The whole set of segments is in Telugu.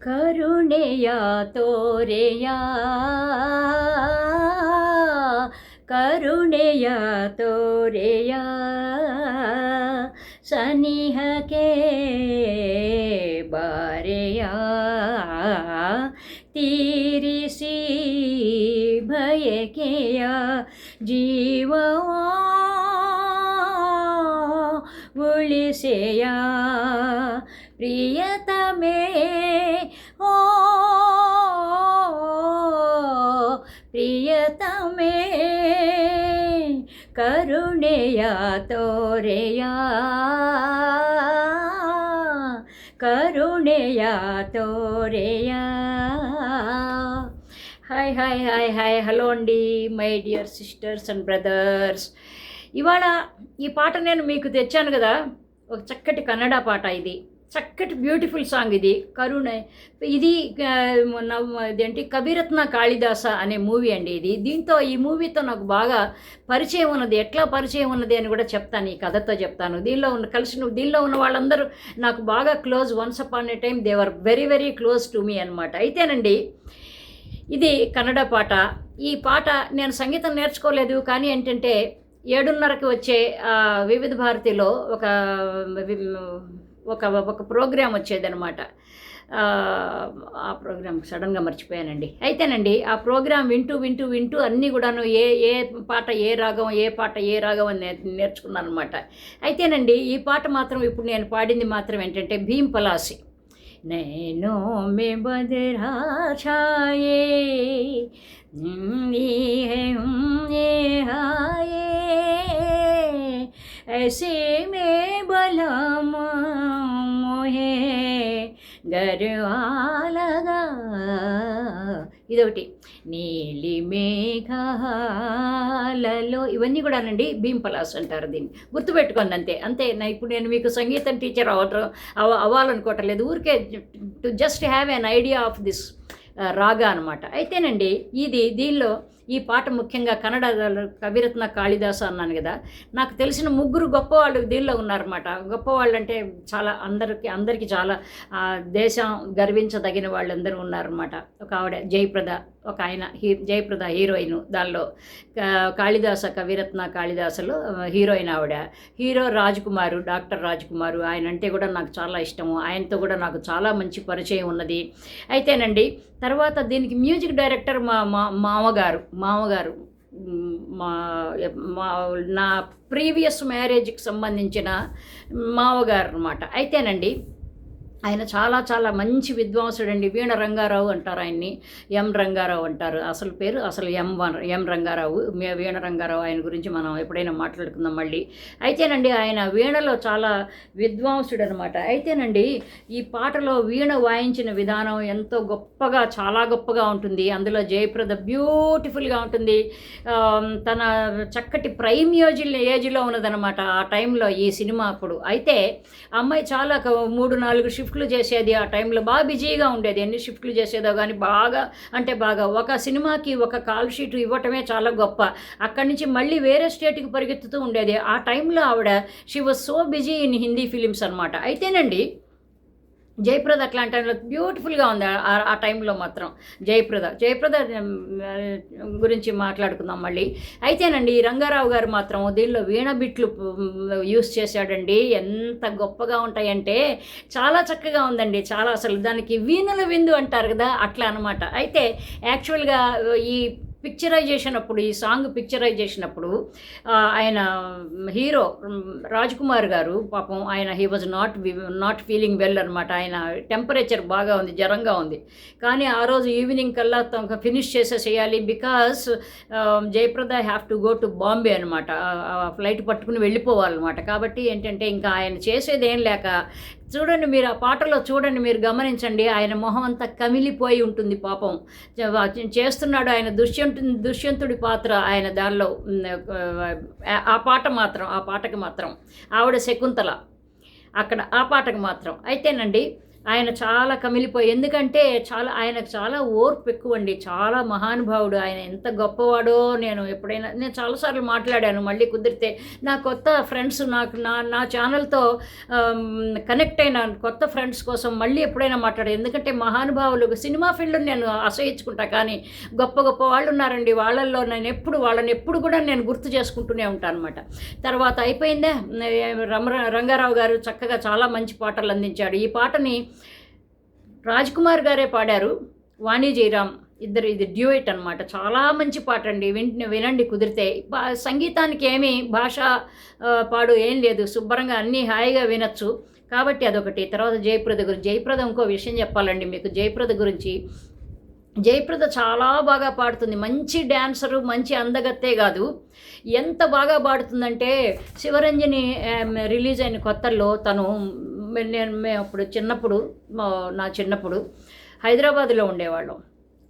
ಕರುಣೆಯ ತೋರೆಯ ಕರುಣೆಯ ತೋರೆಯ ಸನಿಹಕ್ಕೆ ಬಾರೆಯ ತೀರಿಸಿ ಬಯಕೆಯ ಜೀವವಾ ಉಳಿಸೆಯ ಪ್ರಿಯತಮೇ ಕರುಣೆಯ ತೋರೆಯ ಕರುಣೆಯ ತೋರೆಯ hi hi hi hi hello అండి my dear sisters and brothers ఇవాళ ఈ పాట నేను మీకు తెచ్చాను కదా ఒక చక్కటి కన్నడ పాట ఇది చక్కటి బ్యూటిఫుల్ సాంగ్ ఇది. కరుణ ఇది ఇదేంటి కవిరత్న కాళిదాస అనే మూవీ అండి ఇది. దీంతో ఈ మూవీతో నాకు బాగా పరిచయం ఉన్నది. ఎట్లా పరిచయం ఉన్నది అని కూడా చెప్తాను ఈ కథతో చెప్తాను. దీనిలో ఉన్న కలిసి దీనిలో ఉన్న వాళ్ళందరూ నాకు బాగా close. Once upon a time there very very close to me అనమాట అయితేనండి ఇది కన్నడ పాట. ఈ పాట నేను సంగీతం నేర్చుకోలేదు కానీ ఏంటంటే ఏడున్నరకి వచ్చే వివిధ భారతిలో ఒక ఒక ఒక ప్రోగ్రాం వచ్చేదనమాట ఆ, ఆ ప్రోగ్రామ్ సడన్గా మర్చిపోయానండి అయితేనండి ఆ ప్రోగ్రాం వింటూ వింటూ వింటూ అన్నీ కూడాను ఏ ఏ పాట ఏ రాగం ఏ పాట ఏ రాగం అని నేర్- నేర్చుకున్నాను అనమాట అయితేనండి ఈ పాట మాత్రం ఇప్పుడు నేను పాడింది మాత్రం ఏంటంటే భీమ్ పలాసి नैनों में बदरा छाए ये है ये आए ऐसे में बला హే గర్వాలగా. ఇదొకటి. నీలి మేఘాలలో ఇవన్నీ కూడానండి భీమ్ పలాస్ అంటారు దీన్ని. గుర్తుపెట్టుకోండి అంతే. అంతే. నా ఇప్పుడు నేను మీకు సంగీతం టీచర్ అవ్వటం అవ అవ్వాలనుకోవటం లేదు. ఊరికే to just have an idea of this raga అనమాట అయితేనండి ఇది దీనిలో ఈ పాట ముఖ్యంగా కన్నడ కవిరత్న కాళిదాసు అన్నాను కదా. నాకు తెలిసిన ముగ్గురు గొప్పవాళ్ళు దీనిలో ఉన్నారన్నమాట. గొప్పవాళ్ళు అంటే చాలా అందరికి అందరికీ చాలా దేశం గర్వించదగిన వాళ్ళందరూ ఉన్నారన్నమాట. ఒక ఆవిడ జయప్రద. ఒక ఆయన హీ జయప్రద హీరోయిన్ దానిలో. కాళిదాస కవిరత్న కాళిదాసలో హీరోయిన్ ఆవిడ. హీరో రాజ్ కుమారు డాక్టర్ రాజ్ కుమారు ఆయన అంటే కూడా నాకు చాలా ఇష్టము. ఆయనతో కూడా నాకు చాలా మంచి పరిచయం ఉన్నది. అయితేనండి తర్వాత దీనికి మ్యూజిక్ డైరెక్టర్ మా మా మామగారు మామగారు మా మా నా ప్రీవియస్ మ్యారేజ్కి సంబంధించిన మామగారు అనమాట అయితేనండి ఆయన చాలా చాలా మంచి విద్వాంసుడండి. వీణ రంగారావు అంటారు ఆయన్ని. ఎం రంగారావు అంటారు. అసలు పేరు అసలు ఎం వన్ ఎం రంగారావు. మే- వీణ రంగారావు ఆయన గురించి మనం ఎప్పుడైనా మాట్లాడుకుందాం మళ్ళీ. అయితేనండి ఆయన వీణలో చాలా విద్వాంసుడు అనమాట అయితేనండి ఈ పాటలో వీణ వాయించిన విధానం ఎంతో గొప్పగా చాలా గొప్పగా ఉంటుంది. అందులో జయప్రద బ్యూటిఫుల్గా ఉంటుంది. తన చక్కటి ప్రైమ్ ఏజ్ ఏజ్లో ఉన్నదనమాట ఆ టైంలో ఈ సినిమా అప్పుడు. అయితే ఆ అమ్మాయి చాలా మూడు నాలుగు షిఫ్ట్లు చేసేది ఆ టైంలో బాగా బిజీగా ఉండేది. ఎన్ని షిఫ్ట్లు చేసేదో కానీ బాగా అంటే బాగా ఒక సినిమాకి ఒక కాల్ షీట్ ఇవ్వటమే చాలా గొప్ప. అక్కడి నుంచి మళ్ళీ వేరే స్టేట్కి పరిగెత్తుతూ ఉండేది. ఆ టైంలో ఆవిడ she was so busy in Hindi films అనమాట అయితేనండి జయప్రద అట్లాంటి అంటే బ్యూటిఫుల్గా ఉంది ఆ- టైంలో మాత్రం. జయప్రద. జయప్రద గురించి మాట్లాడుకుందాం మళ్ళీ. అయితేనండి ఈ రంగారావు గారు మాత్రం దీనిలో వీణ బిట్లు యూస్ చేశాడండి. ఎంత గొప్పగా ఉంటాయంటే చాలా చక్కగా ఉందండి. చాలా అసలు దానికి వీణుల విందు అంటారు కదా అట్లా అనమాట అయితే యాక్చువల్గా ఈ పిక్చరైజేషన్ అప్పుడు ఈ సాంగ్ పిక్చరైజేషన్ అప్పుడు ఆయన హీరో రాజ్ కుమార్ గారు పాపం ఆయన he was not not feeling well అనమాట ఆయన టెంపరేచర్ బాగా ఉంది జ్వరంగా ఉంది. కానీ ఆ రోజు ఈవినింగ్ కల్లా finish చేసేసేయాలి because Jayaprada have to go to Bombay అనమాట ఫ్లైట్ పట్టుకుని వెళ్ళిపోవాలన్నమాట. కాబట్టి ఏంటంటే ఇంకా ఆయన చేసేది ఏం లేక చూడండి మీరు ఆ పాటలో చూడండి మీరు గమనించండి ఆయన మొహం అంతా కమిలిపోయి ఉంటుంది పాపం. చేస్తున్నాడు ఆయన దుష్యంతు దుష్యంతుడి పాత్ర ఆయన దానిలో ఆ- ఆ పాట మాత్రం ఆ పాటకి మాత్రం. ఆవిడ శకుంతల. అక్కడ ఆ పాటకు మాత్రం. అయితేనండి ఆయన చాలా కమిలిపోయి ఎందుకంటే చాలా ఆయనకు చాలా ఓర్పు ఎక్కువ అండి చాలా మహానుభావుడు. ఆయన ఎంత గొప్పవాడో నేను ఎప్పుడైనా నేను చాలాసార్లు మాట్లాడాను. మళ్ళీ కుదిరితే నా కొత్త ఫ్రెండ్స్ నాకు నా నా ఛానల్తో కనెక్ట్ అయిన కొత్త ఫ్రెండ్స్ కోసం మళ్ళీ ఎప్పుడైనా మాట్లాడాను. ఎందుకంటే మహానుభావులు సినిమా ఫీల్డ్ నేను ఆశ్రయించుకుంటా. కానీ గొప్ప గొప్ప వాళ్ళు ఉన్నారండి వాళ్ళల్లో నేను ఎప్పుడు వాళ్ళని ఎప్పుడు కూడా నేను గుర్తు చేసుకుంటూనే ఉంటాను అనమాట తర్వాత అయిపోయిందే. రమ రంగారావు గారు చక్కగా చాలా మంచి పాటలు అందించాడు. ఈ పాటని రాజ్ కుమార్ గారే పాడారు వాణి జయరామ్. ఇద్దరు ఇది డ్యూయిట్ అనమాట చాలా మంచి పాట అండి విన్ వినండి కుదిరితే. బా- సంగీతానికి ఏమీ భాష పాడు ఏం లేదు. శుభ్రంగా అన్నీ హాయిగా వినొచ్చు. కాబట్టి అదొకటి. తర్వాత జయప్రద గురించి. జయప్రద ఇంకో విషయం చెప్పాలండి మీకు. జయప్రద గురించి. జయప్రద చాలా బాగా పాడుతుంది. మంచి డ్యాన్సరు మంచి అందగత్తే కాదు. ఎంత బాగా పాడుతుందంటే శివరంజని రిలీజ్ అయిన కొత్తల్లో తను నేను మేము అప్పుడు చిన్నప్పుడు మా- నా చిన్నప్పుడు హైదరాబాద్లో ఉండేవాళ్ళం.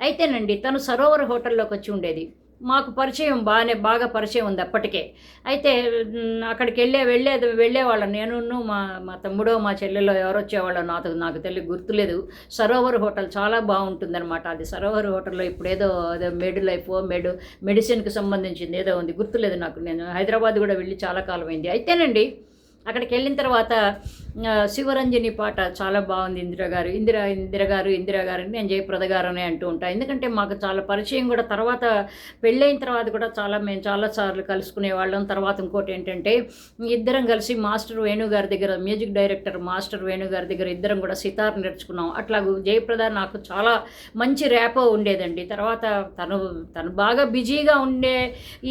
అయితేనండి తను సరోవర్ హోటల్లోకి వచ్చి ఉండేది. మాకు పరిచయం బాగానే బాగా పరిచయం ఉంది అప్పటికే. అయితే అక్కడికి వెళ్ళే వెళ్ళే వెళ్ళేవాళ్ళం. నేను మా మా తమ్ముడో మా చెల్లెలో ఎవరు వచ్చేవాళ్ళో నాకు నాకు తెలియ గుర్తులేదు. సరోవర్ హోటల్ చాలా బాగుంటుందన్నమాట. అది సరోవర్ హోటల్లో ఇప్పుడు ఏదో ఏదో మెడ్ లైఫ్ మెడ్ మెడిసిన్కి సంబంధించింది ఏదో ఉంది. గుర్తులేదు నాకు. నేను హైదరాబాద్ కూడా వెళ్ళి చాలా కాలం అయింది. అయితేనండి అక్కడికి వెళ్ళిన తర్వాత శివరంజని పాట చాలా బాగుంది ఇందిరా గారు. ఇందిరా ఇందిరా గారు ఇందిరా గారు అని నేను జయప్రద గారు అని అంటూ ఉంటాను ఎందుకంటే మాకు చాలా పరిచయం కూడా తర్వాత పెళ్ళైన తర్వాత కూడా చాలా మేము చాలాసార్లు కలుసుకునే వాళ్ళం. తర్వాత ఇంకోటి ఏంటంటే ఇద్దరం కలిసి మాస్టర్ వేణు గారి దగ్గర మ్యూజిక్ డైరెక్టర్ మాస్టర్ వేణు గారి దగ్గర ఇద్దరం కూడా సితార్ నేర్చుకున్నాం. అట్లాగూ జయప్రద నాకు చాలా మంచి ర్యాపో ఉండేదండి. తర్వాత తను తను బాగా బిజీగా ఉండే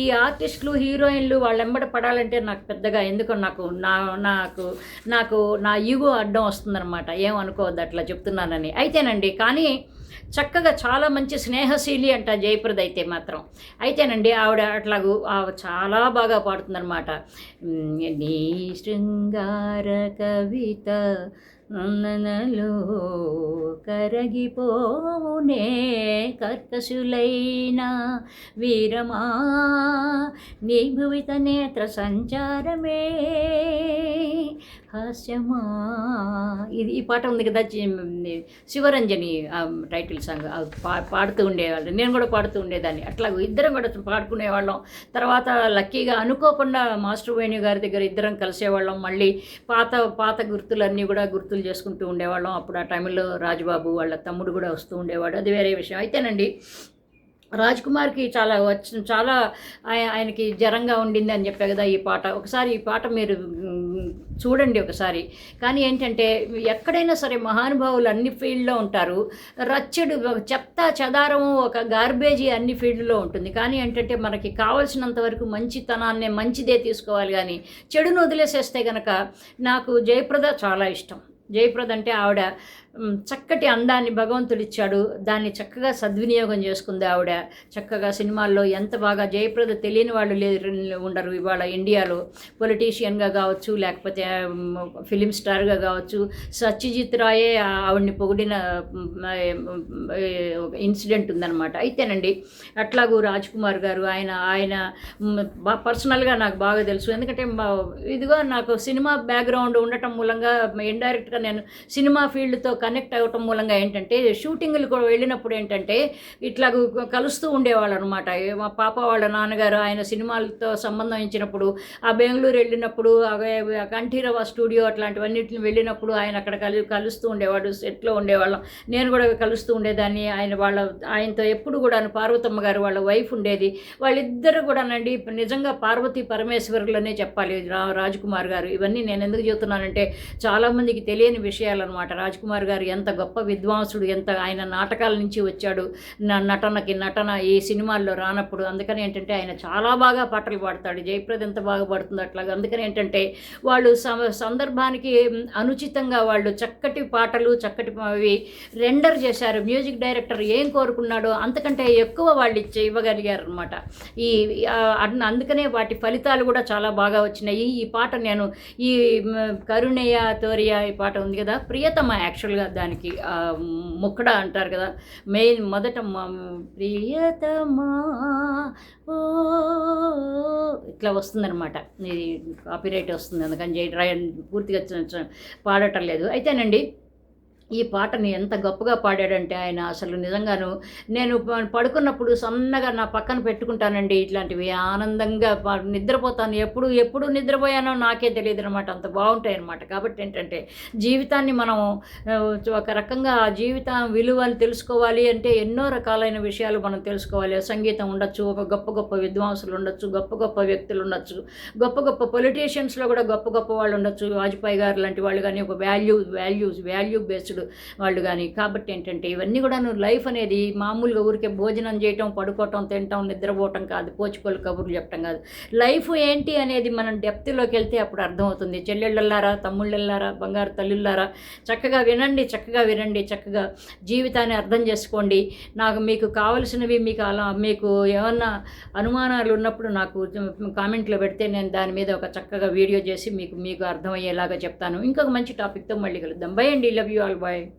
ఈ ఆర్టిస్టులు హీరోయిన్లు వాళ్ళు వెంబడి పడాలంటే నాకు పెద్దగా ఎందుకో నాకు నా నాకు నాకు నా ఈగో అడ్డం వస్తుందన్నమాట. ఏమనుకోవద్దు అట్లా చెప్తున్నానని. అయితేనండి కానీ చక్కగా చాలా మంచి స్నేహశీలి అంట జయప్రద అయితే మాత్రం. అయితేనండి ఆవిడ అట్లాగూ ఆవిడ చాలా బాగా పాడుతుందన్నమాట. నీ శృంగార కవిత నన్ననలో కరగిపోనే కర్కశులైన వీరమా నిభువిత నేత్ర సంచారమే. హాస్యమా. ఇది ఈ పాట ఉంది కదా చి- శివరంజని ఆ, టైటిల్ సాంగ్ పా పాడుతూ ఉండేవాళ్ళు. నేను కూడా పాడుతూ ఉండేదాన్ని. అట్లా ఇద్దరం కూడా పాడుకునేవాళ్ళం. తర్వాత లక్కీగా అనుకోకుండా మాస్టర్ వేణు గారి దగ్గర ఇద్దరం కలిసేవాళ్ళం. మళ్ళీ పాత పాత గుర్తులన్నీ కూడా గుర్తులు చేసుకుంటూ ఉండేవాళ్ళం. అప్పుడు ఆ టైంలో రాజుబాబు వాళ్ళ తమ్ముడు కూడా వస్తూ ఉండేవాడు. అది వేరే విషయం. అయితేనండి రాజ్ కుమార్కి చాలా వచ్చిన చాలా ఆయనకి జ్వరంగా ఉండింది అని చెప్పే కదా ఈ పాట. ఒకసారి ఈ పాట మీరు చూడండి ఒకసారి. కానీ ఏంటంటే ఎక్కడైనా సరే మహానుభావులు అన్ని ఫీల్డ్లో ఉంటారు. రచ్చడు చెత్త చెదారం ఒక గార్బేజీ అన్ని ఫీల్డ్లో ఉంటుంది. కానీ ఏంటంటే మనకి కావలసినంత వరకు మంచితనాన్నే మంచిదే తీసుకోవాలి కానీ చెడును వదిలేసేస్తే కనుక నాకు జయప్రద చాలా ఇష్టం. జయప్రద్ అంటే ఆవిడ చక్కటి అందాన్ని భగవంతుడు ఇచ్చాడు దాన్ని చక్కగా సద్వినియోగం చేసుకుంది ఆవిడ. చక్కగా సినిమాల్లో ఎంత బాగా జయప్రద తెలియని వాళ్ళు లేరు ఉండరు ఇవాళ ఇండియాలో. పొలిటీషియన్గా కావచ్చు లేకపోతే ఫిలిం స్టార్గా కావచ్చు. సత్యజిత్ రాయే ఆవిడ్ని పొగిడిన ఇన్సిడెంట్ ఉందన్నమాట. అయితేనండి అట్లాగూ రాజ్ కుమార్ గారు ఆయన ఆయన బా- పర్సనల్గా నాకు బాగా తెలుసు. ఎందుకంటే మా- ఇదిగో నాకు సినిమా బ్యాక్గ్రౌండ్ ఉండటం మూలంగా ఇండైరెక్ట్గా నేను సినిమా ఫీల్డ్తో కనెక్ట్ అవ్వటం మూలంగా ఏంటంటే షూటింగ్లు కూడా వెళ్ళినప్పుడు ఏంటంటే ఇట్లా కలుస్తూ ఉండేవాళ్ళు అనమాట మా పాప వాళ్ళ నాన్నగారు ఆయన సినిమాలతో సంబంధం ఇచ్చినప్పుడు ఆ బెంగళూరు వెళ్ళినప్పుడు కంఠీరవ స్టూడియో అట్లాంటివన్నిటిని వెళ్ళినప్పుడు ఆయన అక్కడ కలు కలుస్తూ ఉండేవాడు సెట్లో ఉండేవాళ్ళం. నేను కూడా కలుస్తూ ఉండేదాన్ని. ఆయన వాళ్ళ ఆయనతో ఎప్పుడు కూడా పార్వతమ్మ గారు వాళ్ళ వైఫ్ ఉండేది. వాళ్ళిద్దరు కూడానండి నిజంగా పార్వతీ పరమేశ్వరులనే చెప్పాలి. రా రాజ్కుమార్ గారు. ఇవన్నీ నేను ఎందుకు చెబుతున్నానంటే చాలామందికి తెలియని విషయాలు అనమాట గారు ఎంత గొప్ప విద్వాంసుడు ఎంత ఆయన నాటకాల నుంచి వచ్చాడు. న- నటనకి నటన ఈ సినిమాల్లో రానప్పుడు అందుకని ఏంటంటే ఆయన చాలా బాగా పాటలు పాడతాడు. జయప్రద ఎంత బాగా పాడుతుందో అట్లాగా. అందుకని ఏంటంటే వాళ్ళు సందర్భానికి అనుచితంగా వాళ్ళు చక్కటి పాటలు చక్కటి అవి రెండర్ చేశారు. మ్యూజిక్ డైరెక్టర్ ఏం కోరుకున్నాడో అంతకంటే ఎక్కువ వాళ్ళు ఇచ్చి ఇవ్వగలిగారు అనమాట ఈ అందుకనే వాటి ఫలితాలు కూడా చాలా బాగా వచ్చినాయి. ఈ పాట నేను ఈ కరుణయ తోరియ ఈ పాట ఉంది కదా ప్రియతమ యాక్చువల్గా దానికి మొక్కడ అంటారు కదా మెయిన్ మొదట మ- ప్రియతమా ఓ ఇట్లా వస్తుందన్నమాట. ఇది కాపీరైట్ వస్తుంది అందుకని పూర్తిగా పాడటం లేదు. అయితేనండి ఈ పాటని ఎంత గొప్పగా పాడాడంటే ఆయన అసలు నిజంగాను నేను పడుకున్నప్పుడు సన్నగా నా పక్కన పెట్టుకుంటానండి ఇట్లాంటివి. ఆనందంగా నిద్రపోతాను. ఎప్పుడు ఎప్పుడు నిద్రపోయానో నాకే తెలియదు అనమాట అంత బాగుంటాయి అనమాట కాబట్టి ఏంటంటే జీవితాన్ని మనం ఒక రకంగా ఆ జీవిత విలువలు తెలుసుకోవాలి అంటే ఎన్నో రకాలైన విషయాలు మనం తెలుసుకోవాలి. సంగీతం ఉండొచ్చు ఒక గొప్ప గొప్ప విద్వాంసులు ఉండొచ్చు గొప్ప గొప్ప వ్యక్తులు ఉండొచ్చు గొప్ప గొప్ప పొలిటీషియన్స్లో కూడా గొప్ప గొప్ప వాళ్ళు ఉండొచ్చు. వాజ్పేయి గారు లాంటి వాళ్ళు కానీ ఒక వాల్యూ వాల్యూస్ వాల్యూ బేస్డ్ వాళ్ళు కానీ కాబట్టి ఏంటంటే ఇవన్నీ కూడా లైఫ్ అనేది మామూలుగా ఊరికే భోజనం చేయటం పడుకోవటం తినటం నిద్రపోవటం కాదు. పోచుకోలు కబుర్లు చెప్పటం కాదు. లైఫ్ ఏంటి అనేది మనం డెప్త్లోకి వెళ్తే అప్పుడు అర్థమవుతుంది. చెల్లెళ్ళల్లారా తమ్ముళ్ళెళ్ళారా బంగారు తల్లుల్లారా? చక్కగా వినండి చక్కగా వినండి చక్కగా జీవితాన్ని అర్థం చేసుకోండి. నాకు మీకు కావలసినవి మీకు అలా మీకు ఏమన్నా అనుమానాలు ఉన్నప్పుడు నాకు కామెంట్లో పెడితే నేను దాని మీద ఒక చక్కగా వీడియో చేసి మీకు మీకు అర్థమయ్యేలాగా చెప్తాను. ఇంకొక మంచి టాపిక్తో మళ్ళీ కలుద్దాం. బై అండి. Love you all. way.